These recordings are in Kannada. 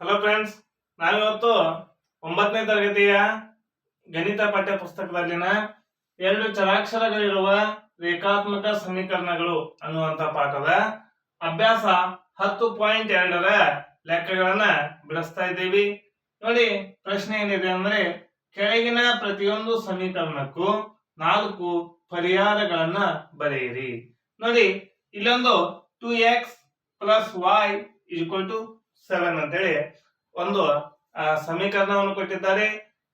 ಹಲೋ ಫ್ರೆಂಡ್ಸ್ ನಾವಿವತ್ತು ಒಂಬತ್ತನೇ ತರಗತಿಯ ಗಣಿತ ಪಠ್ಯ ಪುಸ್ತಕದಲ್ಲಿನ ಎರಡು ಚರಾಕ್ಷರಗಳಿರುವ ರೇಖಾತ್ಮಕ ಸಮೀಕರಣಗಳು ಅನ್ನುವಂತ ಪಾಠದ ಅಭ್ಯಾಸ ಹತ್ತು ಪಾಯಿಂಟ್ ಎರಡರ ಲೆಕ್ಕಗಳನ್ನ ಬಿಡಿಸ್ತಾ ಇದ್ದೀವಿ. ನೋಡಿ, ಪ್ರಶ್ನೆ ಏನಿದೆ ಅಂದ್ರೆ, ಕೆಳಗಿನ ಪ್ರತಿಯೊಂದು ಸಮೀಕರಣಕ್ಕೂ ನಾಲ್ಕು ಪರಿಹಾರಗಳನ್ನ ಬರೆಯಿರಿ. ನೋಡಿ, ಇಲ್ಲೊಂದು two X plus Y equal to seven ಅಂತೇಳಿ ಒಂದು ಸಮೀಕರಣವನ್ನು ಕೊಟ್ಟಿದ್ದಾರೆ.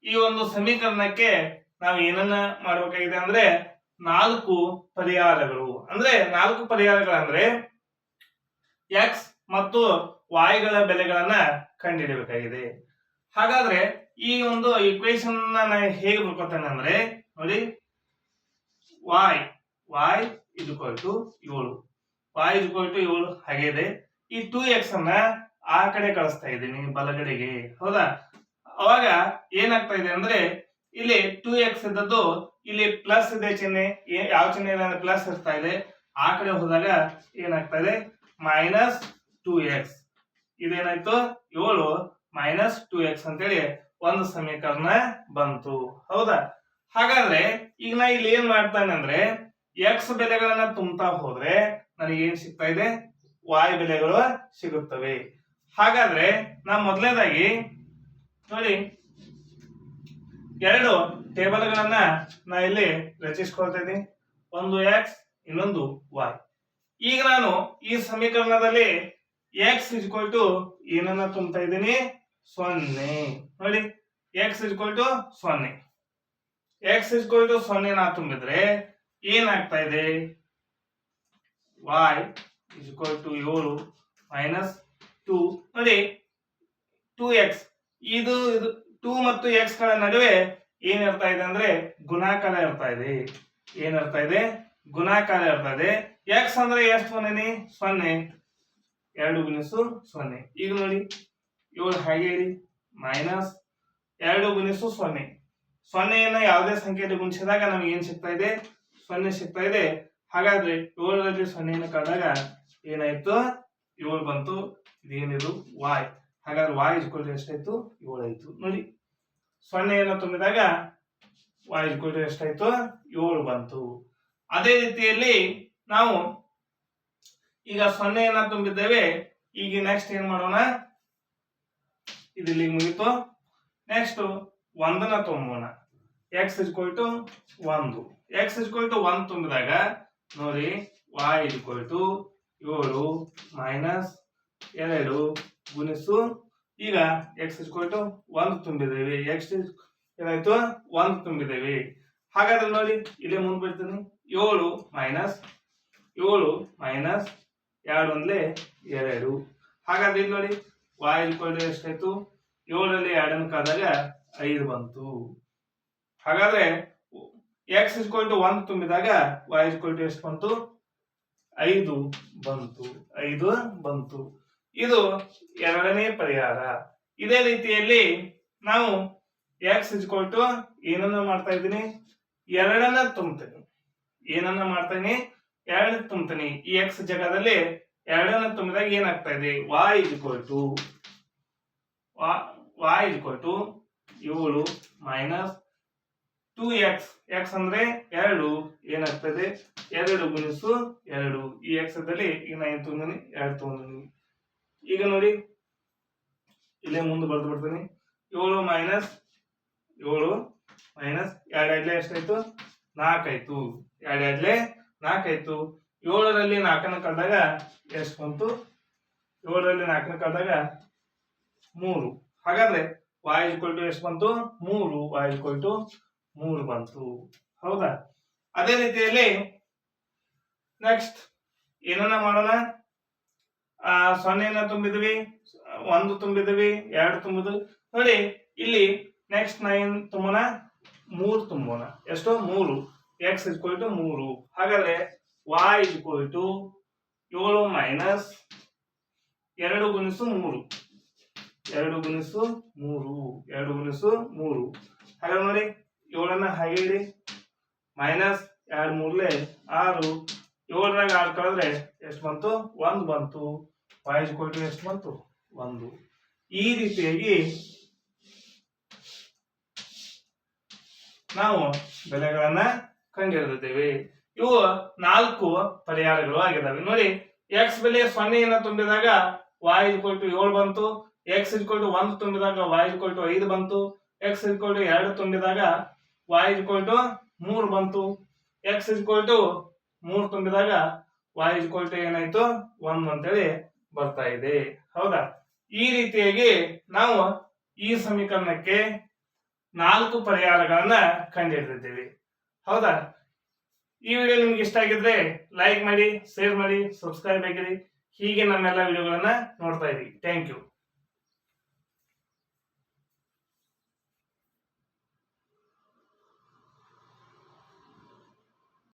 ಈ ಒಂದು ಸಮೀಕರಣಕ್ಕೆ ನಾವು ಏನನ್ನ ಮಾಡಬೇಕಾಗಿದೆ ಅಂದ್ರೆ ನಾಲ್ಕು ಪರಿಹಾರಗಳು. ಅಂದ್ರೆ ನಾಲ್ಕು ಪರಿಹಾರಗಳಂದ್ರೆ ಎಕ್ಸ್ ಮತ್ತು ವಾಯ್ಗಳ ಬೆಲೆಗಳನ್ನ ಕಂಡುಹಿಡಬೇಕಾಗಿದೆ ಹಾಗಾದ್ರೆ ಈ ಒಂದು ಇಕ್ವೇಶನ್ ನಾನು ಹೇಗೆ ಬರ್ಕೋತೇನೆ ಅಂದ್ರೆ ನೋಡಿ ವಾಯ್ ವಾಯ್ ಇದು ಕೊಟ್ಟು ಏಳು. ವಾಯ್ ಇದು ಕೊಟ್ಟು ಏಳು, ಹಾಗೆ ಇದೆ. ಈ ಟೂ ಎಕ್ಸ್ ಅನ್ನ ಆ ಕಡೆ ಕಳಿಸ್ತಾ ಇದ್ದೀನಿ, ಬಲಗಡೆಗೆ. ಹೌದಾ? ಅವಾಗ ಏನಾಗ್ತಾ ಇದೆ ಅಂದ್ರೆ, ಇಲ್ಲಿ ಟೂ ಎಕ್ಸ್ ಇದ್ದದ್ದು, ಇಲ್ಲಿ ಪ್ಲಸ್ ಇದೆ ಚಿಹ್ನೆ ಯಾವ ಚಿಹ್ನೆ ಇಲ್ಲ ಪ್ಲಸ್ ಇರ್ತಾ ಇದೆ. ಆ ಕಡೆ ಹೋದಾಗ ಏನಾಗ್ತಾ ಇದೆ? ಮೈನಸ್ ಟೂ ಎಕ್ಸ್ ಇದೇನಾಯ್ತು? ಏಳು ಮೈನಸ್ ಟೂ ಎಕ್ಸ್ ಅಂತೇಳಿ ಒಂದು ಸಮೀಕರಣ ಬಂತು. ಹೌದಾ? ಹಾಗಾದ್ರೆ, ಈಗ ನಾ ಇಲ್ಲಿ ಏನ್ ಮಾಡ್ತಾನೆ ಅಂದ್ರೆ ಎಕ್ಸ್ ಬೆಲೆಗಳನ್ನ ತುಂಬ್ತಾ ಹೋದ್ರೆ ನನಗೆ ಏನ್ ಸಿಗ್ತಾ ಇದೆ? ವಾಯ್ ಬೆಲೆಗಳು ಸಿಗುತ್ತವೆ. ಹಾಗಾದ್ರೆ ನಾ ಮೊದಲನೇದಾಗಿ ನೋಡಿ, ಎರಡು ಟೇಬಲ್ಗಳನ್ನ ನಾ ಇಲ್ಲಿ ರಚಿಸ್ಕೊಳ್ತಾ ಇದ್ದೀನಿ. ಒಂದು ಎಕ್ಸ್ ಇನ್ನೊಂದು ವಾಯ್ ಈಗ ನಾನು ಈ ಸಮೀಕರಣದಲ್ಲಿ ಎಕ್ಸ್ ಇಸ್ಕೊಲ್ ಟು ಏನನ್ನ ತುಂಬ್ತಾ ಇದ್ದೀನಿ. ಸೊನ್ನೆ. ನೋಡಿ ಎಕ್ಸ್ ಇಸ್ಕೊಲ್ ಟು ಸೊನ್ನೆ. ಎಕ್ಸ್ ಇಸ್ಕೊಲ್ ಟು ಸೊನ್ನೆ ನಾ ತುಂಬಿದ್ರೆ ಏನಾಗ್ತಾ ಇದೆ? ವಾಯ್ ಇಸ್ಕೊಲ್ ಟು ಏಳು ಮೈನಸ್ ಟೂ ನೋಡಿ ಟೂ ಎಕ್ಸ್ ಇದು ಇದು ಟೂ ಮತ್ತು ಎಕ್ಸ್ಗಳ ನಡುವೆ ಏನ್ ಇರ್ತಾ ಇದೆ ಅಂದ್ರೆ ಗುಣಾಕಾರ ಇರ್ತಾ ಇದೆ. ಏನ್ ಇರ್ತಾ ಇದೆ? ಗುಣಾಕಾರ ಇರ್ತಾ ಇದೆ. ಎಕ್ಸ್ ಅಂದ್ರೆ ಎಷ್ಟು ಬಂದಿನಿ ಸೊನ್ನೆ. ಎರಡು ಗುಣಿಸು ಸೊನ್ನೆ. ಈಗ ನೋಡಿ ಏಳು ಹಾಗೆ ಇರಿ ಮೈನಸ್ ಎರಡು ಗುಣಿಸು ಸೊನ್ನೆ. ಸೊನ್ನೆಯನ್ನ ಯಾವುದೇ ಸಂಖ್ಯೆಯಲ್ಲಿ ಗುಣಿಸಿದಾಗ ನಮಗೆ ಏನ್ ಸಿಗ್ತಾ ಇದೆ? ಸೊನ್ನೆ ಸಿಗ್ತಾ ಇದೆ. ಹಾಗಾದ್ರೆ ಏಳರಲ್ಲಿ ಸೊನ್ನೆಯನ್ನು ಕಳೆದಾಗ ಏನಾಯ್ತು? ಏಳು ಬಂತು, ಇದೇನಿದು? ವಾಯ್ ಹಾಗಾದ್ರೆ ವಾಯ್ ಇಸ್ಕೊಲ್ ಎಷ್ಟಾಯ್ತು? ಏಳು ಆಯ್ತು ನೋಡಿ ಸೊನ್ನೆಯನ್ನು ತುಂಬಿದಾಗ ವಾಯ್ ಇಸ್ಕೊಲ್ ಎಷ್ಟಾಯ್ತು? ಏಳು ಬಂತು. ಅದೇ ರೀತಿಯಲ್ಲಿ ನಾವು ಈಗ ಸೊನ್ನೆಯನ್ನ ತುಂಬಿದ್ದೇವೆ. ಈಗ ನೆಕ್ಸ್ಟ್ ಏನ್ ಮಾಡೋಣ? ಇದಿಲ್ಲಿ ಮುಗಿತು. ನೆಕ್ಸ್ಟ್ ಒಂದನ್ನ ತುಂಬೋಣ. ಎಕ್ಸ್ ಇಸ್ಕೊಲ್ ಟು ಒಂದು. ಎಕ್ಸ್ ಇಸ್ಕೊಲ್ ಟು ಒಂದ್ ತುಂಬಿದಾಗ, ನೋಡಿ ವಾಯ್ ಇಸ್ಕೊಲ್ ಟು ಏಳು ಮೈನಸ್ ಎರಡು ಗುಣಿಸು, ಈಗ ಎಕ್ಸ್ ಇಸ್ಕೊಟ್ಟು ಒಂದು ತುಂಬಿದ್ದೇವೆ. ಎಕ್ಸ್ ಏನಾಯ್ತು? ಒಂದು ತುಂಬಿದ್ದೇವೆ. ಹಾಗಾದ್ರೆ ನೋಡಿ, ಇಲ್ಲಿ ಮುಂದೆ ಬಿಡ್ತೀನಿ. ಏಳು ಮೈನಸ್ ಏಳು ಮೈನಸ್ ಎರಡು ಒಂದ್ಲೆ ಎರಡು. ಹಾಗಾದ್ರೆ ಇಲ್ಲಿ ನೋಡಿ ವಾಯ್ ಟು ಎಷ್ಟಾಯ್ತು? ಏಳರಲ್ಲಿ ಎರಡನ್ನು ಕಾದಾಗ ಐದು ಬಂತು. ಹಾಗಾದ್ರೆ ಎಕ್ಸ್ ಇಸ್ಕೊಲ್ ಟು ಒಂದು ತುಂಬಿದಾಗ ವಾಯ್ ಇಸ್ಕೊಲ್ ಟು ಎಷ್ಟು ಬಂತು? ಐದು ಬಂತು ಐದು ಬಂತು. ಇದು ಎರಡನೇ ಪರಿಹಾರ. ಇದೇ ರೀತಿಯಲ್ಲಿ ನಾವು ಎಕ್ಸ್ ಇಸ್ಕೊಲ್ ಟು ಏನನ್ನ ಮಾಡ್ತಾ ಇದ್ದೀನಿ? ಎರಡನ್ನ ತುಂಬ್ತೀನಿ. ಏನನ್ನ ಮಾಡ್ತೀನಿ ಎರಡನ್ನ ತುಂಬ್ತೀನಿ. ಈ ಎಕ್ಸ್ ಜಾಗದಲ್ಲಿ ಎರಡನ್ನ ತುಂಬಿದಾಗ ಏನಾಗ್ತಾ ಇದೆ? Y equal to Y equal to ಏಳು ಮೈನಸ್ ಟೂ ಎಕ್ಸ್ ಎಕ್ಸ್ ಅಂದ್ರೆ ಎರಡು, ಏನಾಗ್ತದೆ? ಎರಡು ಗುಣಿಸು ಎರಡು. ಈ ಎಕ್ಸ್ ಅಲ್ಲಿ ಈಗ ನಾ ಏನು ತಗೊಂಡಿನಿ ಎರಡು ತಗೊಂಡಿನಿ ಈಗ ನೋಡಿ, ಇಲ್ಲೇ ಮುಂದೆ ಬರ್ದು ಬಿಡ್ತೀನಿ. ಏಳು ಮೈನಸ್ ಏಳು ಮೈನಸ್ ಎರಡೆಡ್ಲೆ ಎಷ್ಟಾಯ್ತು? ನಾಲ್ಕಾಯ್ತು ಎರಡು ಎರಡ್ಲೆ ನಾಲ್ಕಾಯ್ತು ಏಳರಲ್ಲಿ ನಾಲ್ಕನ ಕಳೆದಾಗ ಎಷ್ಟು ಬಂತು? ಏಳರಲ್ಲಿ ನಾಲ್ಕನ ಕಳೆದಾಗ ಮೂರು. ಹಾಗಾದ್ರೆ ವಾಯ್ ಟು ಎಷ್ಟು ಬಂತು? ಮೂರು. ವಾಯ್ ಟು ಮೂರು ಬಂತು. ಹೌದಾ? ಅದೇ ರೀತಿಯಲ್ಲಿ ನೆಕ್ಸ್ಟ್ ಏನನ್ನ ಮಾಡೋಣ? ಆ ಸೊನ್ನೆನ ತುಂಬಿದ್ವಿ, ಒಂದು ತುಂಬಿದ್ವಿ, ಎರಡು ತುಂಬಿದ್ವಿ. ನೋಡಿ, ಇಲ್ಲಿ ನೆಕ್ಸ್ಟ್ ನೈನ್ ತುಂಬೋಣ, ಮೂರು ತುಂಬೋಣ. ಎಷ್ಟು? ಮೂರು. ಎಕ್ಸ್ ಇಸ್ಕೊಲ್ ಟು ಮೂರು. ಹಾಗಾದ್ರೆ ವಾಯ್ ಇಸ್ಕೊಲ್ ಟು ಏಳು ಮೈನಸ್ ಎರಡು ಗುಣಿಸು ಮೂರು. ಎರಡು ಗುಣಿಸು ಮೂರು. ಎರಡು ಗುಣಿಸು ಮೂರು. ಹಾಗಾದ್ರೆ ನೋಡಿ ಏಳನ್ನ ಹಾಗೆ ಇಡಿ ಮೈನಸ್ ಎರಡು ಮೂರ್ಲೆ ಆರು. ಏಳರಾಗ ಆರು ಕಳೆದ್ರೆ ಎಷ್ಟು ಬಂತು? ಒಂದು ಬಂತು. ವಾಯ್ಸ್ ಕೊಟ್ಟು ಎಷ್ಟು ಬಂತು? ಒಂದು. ಈ ರೀತಿಯಾಗಿ ನಾವು ಬೆಲೆಗಳನ್ನ ಕಂಡುಹಿಡಿದಿದ್ದೇವೆ ಇವು ನಾಲ್ಕು ಪರಿಹಾರಗಳು ಆಗಿದಾವೆ ನೋಡಿ ಎಕ್ಸ್ ಬೆಲೆ ಸೊನ್ನೆಯನ್ನ ತುಂಬಿದಾಗ ವಾಯ್ ಇಕ್ವಲ್ ಟು ಏಳು ಬಂತು. ಎಕ್ಸ್ ಇಕ್ವಲ್ ಒಂದು ತುಂಬಿದಾಗ ವಾಯ್ ಇಕ್ವಲ್ ಟು ಐದು ಬಂತು. ಎಕ್ಸ್ ಇಕ್ವಲ್ ಎರಡು ತುಂಬಿದಾಗ ವಾಯ್ ಇಕ್ವಲ್ ಟು ಮೂರು ಬಂತು. ಎಕ್ಸ್ ಇಕ್ವಲ್ ಟು ಮೂರು ತುಂಬಿದಾಗ ವಾಯ್ ಇಕ್ವಲ್ ಟು ಏನಾಯ್ತು? ಒಂದು ಅಂತೇಳಿ ಬರ್ತಾ ಇದೆ. ಹೌದಾ? ಈ ರೀತಿಯಾಗಿ ನಾವು ಈ ಸಮೀಕರಣಕ್ಕೆ ನಾಲ್ಕು ಪರಿಹಾರಗಳನ್ನ ಕಂಡುಹಿಡಿದಿದ್ದೀವಿ. ಹೌದಾ? ಈ ವಿಡಿಯೋ ನಿಮ್ಗೆ ಇಷ್ಟ ಆಗಿದ್ರೆ ಲೈಕ್ ಮಾಡಿ ಶೇರ್ ಮಾಡಿ ಸಬ್ಸ್ಕ್ರೈಬ್ ಆಗಿರಿ. ಹೀಗೆ ನಮ್ಮೆಲ್ಲ ವಿಡಿಯೋಗಳನ್ನ ನೋಡ್ತಾ ಇರಿ. Thank you